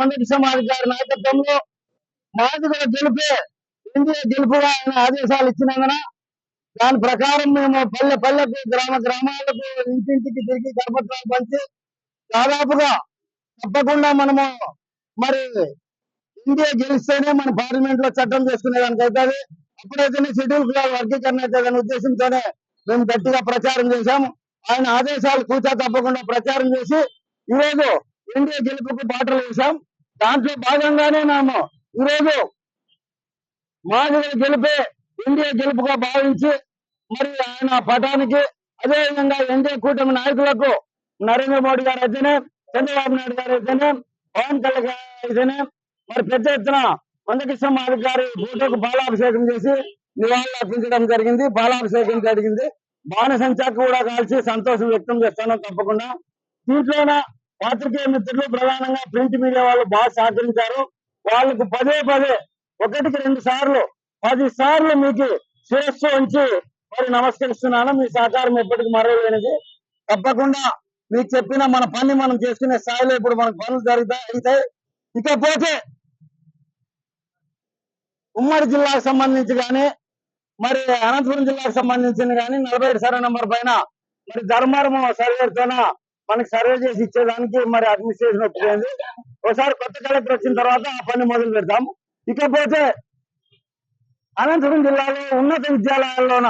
మందకి సమాజ్ గారి నాయకత్వంలో మాది గెలుపే గెలిపే గెలుపుగా ఆయన ఆదేశాలు ఇచ్చినందున దాని ప్రకారం మేము పల్లె పల్లెకు గ్రామ గ్రామాలకు ఇంటింటికి తిరిగి కరపత్రాలు పంచి దాదాపుగా తప్పకుండా మనము మరి ఇండియా గెలిస్తేనే మన పార్లమెంట్లో చట్టం చేసుకునే దానికి అవుతుంది. అప్పుడైతేనే షెడ్యూల్ కులాల వర్గీకరణ అవుతుందనే ఉద్దేశంతోనే మేము గట్టిగా ప్రచారం చేశాము. ఆయన ఆదేశాలు కూచా తప్పకుండా ప్రచారం చేసి ఈరోజు ఎన్డీఏ గెలుపుకు బాటలు వేశాం. దాంట్లో భాగంగానే మేము ఈరోజు మాదిరి గెలిపే ఎన్డీఏ గెలుపుగా భావించి మరి ఆయన పటానికి అదే విధంగా ఎన్డీఏ కూటమి నాయకులకు నరేంద్ర మోడీ గారు అయితేనే చంద్రబాబు నాయుడు గారు అయితేనే పవన్ కళ్యాణ్ గారు అయితేనే మరి పెద్ద ఎత్తున మందకృష్ణ మాదిరి గారి ఫోటోకు పాలాభిషేకం చేసి నివాళులు అర్పించడం జరిగింది. బాలాభిషేకం జరిగింది. బాణసంచాకు కూడా కాల్చి సంతోషం వ్యక్తం చేస్తాను తప్పకుండా. దీంట్లోన పాత్రికేయ మిత్రులు ప్రధానంగా ప్రింట్ మీడియా వాళ్ళు బాగా సహకరించారు. వాళ్ళకు పదే పదే ఒకటికి రెండు సార్లు పది సార్లు మీకు శిరస్సు ఉంచి మరి నమస్కరిస్తున్నాను. మీ సహకారం ఎప్పటికీ మరవలేనిది. తప్పకుండా మీకు చెప్పిన మన పని మనం చేసుకునే స్థాయిలో ఇప్పుడు మనకు పనులు జరుగుతాయి అవుతాయి ఇకపోతే ఉమ్మడి జిల్లాకు సంబంధించి కానీ మరి అనంతపురం జిల్లాకు సంబంధించిన కానీ నలభై సర్వే నంబర్ పైన మరి ధర్మారం సర్వేతోన మనకి సర్వే చేసి ఇచ్చేదానికి మరి అడ్మినిస్ట్రేషన్ ఒప్పుకుంది. ఒకసారి కొత్త కలెక్టర్ వచ్చిన తర్వాత ఆ పని మొదలు పెడతాం. ఇకపోతే అనంతపురం జిల్లాలో ఉన్నత విద్యాలయాల్లోన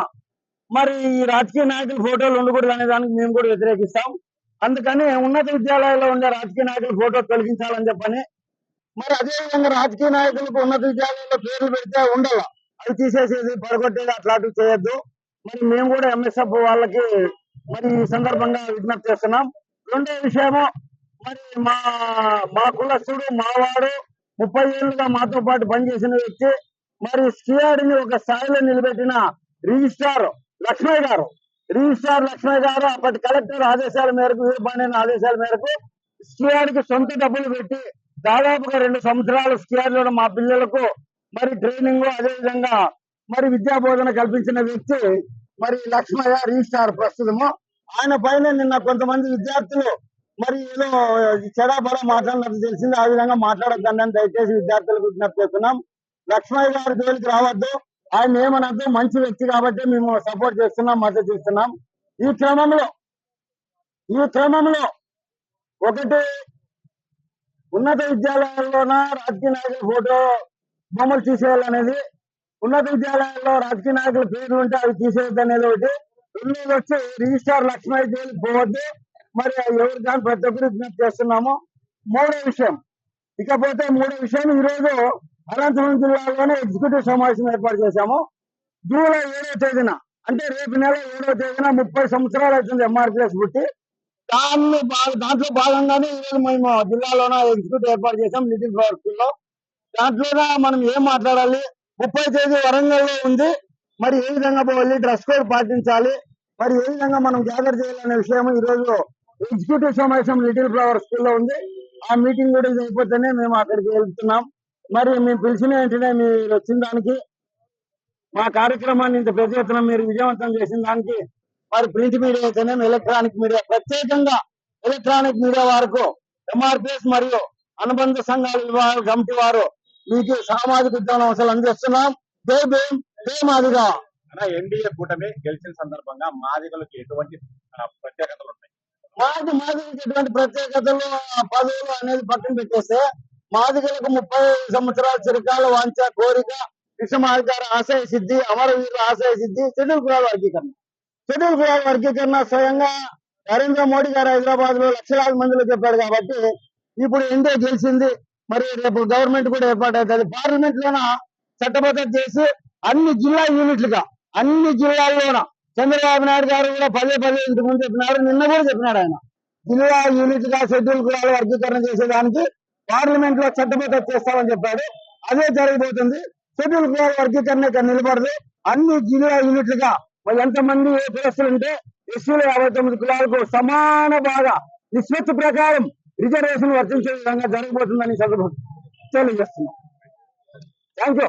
మరి ఈ రాజకీయ నాయకుల ఫోటోలు ఉండకూడదు అనే దానికి మేము కూడా వ్యతిరేకిస్తాం. అందుకని ఉన్నత విద్యాలయాల్లో ఉండే రాజకీయ నాయకుల ఫోటో తొలగించాలని చెప్పని మరి అదే విధంగా రాజకీయ నాయకులకు ఉన్నత విద్యాలయాల్లో పేర్లు పెడితే ఉండవు అవి తీసేసేది పడగొట్టేది అట్లాంటివి చేయొద్దు. మరి మేము కూడా ఎంఎస్ఎఫ్ వాళ్ళకి మరి ఈ సందర్భంగా విజ్ఞప్తి చేస్తున్నాం. రెండో విషయము మరి మా మా కులస్తుడు మావాడు ముప్పై ఏళ్ళుగా మాతో పాటు పనిచేసిన వ్యక్తి మరి సిఆర్ని ఒక స్థాయిలో నిలబెట్టిన రిజిస్ట్రార్ లక్ష్మయ్య గారు. రిజిస్ట్రార్ లక్ష్మయ్య గారు అప్పటి కలెక్టర్ ఆదేశాల మేరకు వీరపాండ్యన్ ఆదేశాల మేరకు స్కియాడికి సొంత డబ్బులు పెట్టి దాదాపుగా రెండు సంవత్సరాలు స్కియాడ్లో మా పిల్లలకు మరి ట్రైనింగ్ అదే విధంగా మరి విద్యా బోధన కల్పించిన వ్యక్తి మరి లక్ష్మయ్య రిజిస్ట్రార్ ప్రస్తుతము. ఆయన పైన నిన్న కొంతమంది విద్యార్థులు మరి ఏదో చెడాపడా మాట్లాడినట్టు తెలిసింది. ఆ విధంగా మాట్లాడద్దండి అని దయచేసి విద్యార్థులకు విజ్ఞప్తి చేస్తున్నాం. లక్ష్మయ్య గారి జోలికి రావద్దు. ఆయన ఏమనద్దు. మంచి వ్యక్తి కాబట్టి మేము సపోర్ట్ చేస్తున్నాం మద్దతు ఇస్తున్నాం. ఈ క్రమంలో ఈ క్రమంలో ఒకటి ఉన్నత విద్యాలయాల్లోన రాజకీయ నాయకుల ఫోటో బొమ్మలు తీసేయాలనేది. ఉన్నత విద్యాలయాల్లో రాజకీయ నాయకుల పేర్లు ఉంటే అవి తీసేయద్దు అనేది ఒకటి. రెండోది వచ్చి రిజిస్ట్రార్ లక్ష్మయ్య జైలుకి పోవద్దు మరి ఎవరు కానీ ప్రతి ఒక్కరు విజ్ఞప్తి చేస్తున్నాము. మూడో విషయం. ఇకపోతే మూడో విషయం ఈ రోజు అనంతపురం జిల్లాలోనే ఎగ్జిక్యూటివ్ సమావేశం ఏర్పాటు చేశాము. జూలై ఏడో తేదీన అంటే రేపు నెల ఏడో తేదీన ముప్పై సంవత్సరాలు అవుతుంది ఎంఆర్పిఎస్ పుట్టి దాన్ని దాంట్లో భాగంగానే ఈరోజు మేము జిల్లాలోన ఎగ్జిక్యూటివ్ ఏర్పాటు చేసాం నితిన్ ఫ్లవర్ దాంట్లోనే మనం ఏం మాట్లాడాలి? ముప్పై తేదీ వరంగల్లో ఉంది. మరి ఏ విధంగా పోవాలి? డ్రెస్ కోడ్ పాటించాలి. మరి ఏ విధంగా మనం గ్యాదర్ చేయాలనే విషయం ఈ రోజు ఎగ్జిక్యూటివ్ సమావేశం లిటిల్ ఫ్లవర్ స్కూల్లో ఉంది. ఆ మీటింగ్ కూడా అయిపోతేనే మేము అక్కడికి వెళ్తున్నాం. మరి మేము పిలిచిన వెంటనే మీరు వచ్చిన దానికి మా కార్యక్రమాన్ని ఇంత పెద్ద ఎత్తున మీరు విజయవంతం చేసిన దానికి మరి ప్రింట్ మీడియా అయితేనే ఎలక్ట్రానిక్ మీడియా ప్రత్యేకంగా ఎలక్ట్రానిక్ మీడియా వారికి ఎంఆర్పిఎస్ మరియు అనుబంధ సంఘాల కమిటీ వారు మీకు సామాజిక ఉద్యమం అసలు అందిస్తున్నాం జై భీమ్. జై మాదిగా ఎన్డీఏ కూటమి గెలిచిన సందర్భంగా మాదిగలకు ఎటువంటి ప్రత్యేకతలు ఉంటాయి మాది మాదిగకి ఎటువంటి ప్రత్యేకతలు పదవులు అనేది పక్కన పెట్టేస్తే మాదిగలకు ముప్పై సంవత్సరాల చిరకాల వాంఛ కోరిక విషమాధికార ఆశయ సిద్ధి అమరవీరుల ఆశయ సిద్ధి షెడ్యూల్ కులాల వర్గీకరణ. షెడ్యూల్ కులాల వర్గీకరణ స్వయంగా నరేంద్ర మోడీ గారు హైదరాబాద్లో లక్షలాది మందిలో చెప్పాడు కాబట్టి ఇప్పుడు ఎన్డీఏ గెలిచింది? మరి రేపు గవర్నమెంట్ కూడా ఏర్పాటు అవుతుంది పార్లమెంట్ లోన చట్టబద్ధత చేసి అన్ని జిల్లా యూనిట్లుగా అన్ని జిల్లాల్లోన? చంద్రబాబు నాయుడు గారు కూడా పదే పదే ఇంతకు ముందు చెప్పినారు నిన్న కూడా చెప్పినాడు ఆయన. జిల్లా యూనిట్గా షెడ్యూల్ కులాల వర్గీకరణ చేసేదానికి పార్లమెంట్లో చట్టబద్ధ చేస్తామని చెప్పాడు. అదే జరగబోతుంది. షెడ్యూల్ కులాల వర్గీకరణ ఇక్కడ నిలబడదు. అన్ని జిల్లా యూనిట్లుగా మరి ఎంతమంది ఏ కులస్తులు ఉంటే ఎస్సీలు యాభై తొమ్మిది కులాలకు సమాన బాగా నిష్పత్తి ప్రకారం రిజర్వేషన్ వర్తించే విధంగా జరగబోతుందని సందర్భం తెలియజేస్తున్నాం. Thank you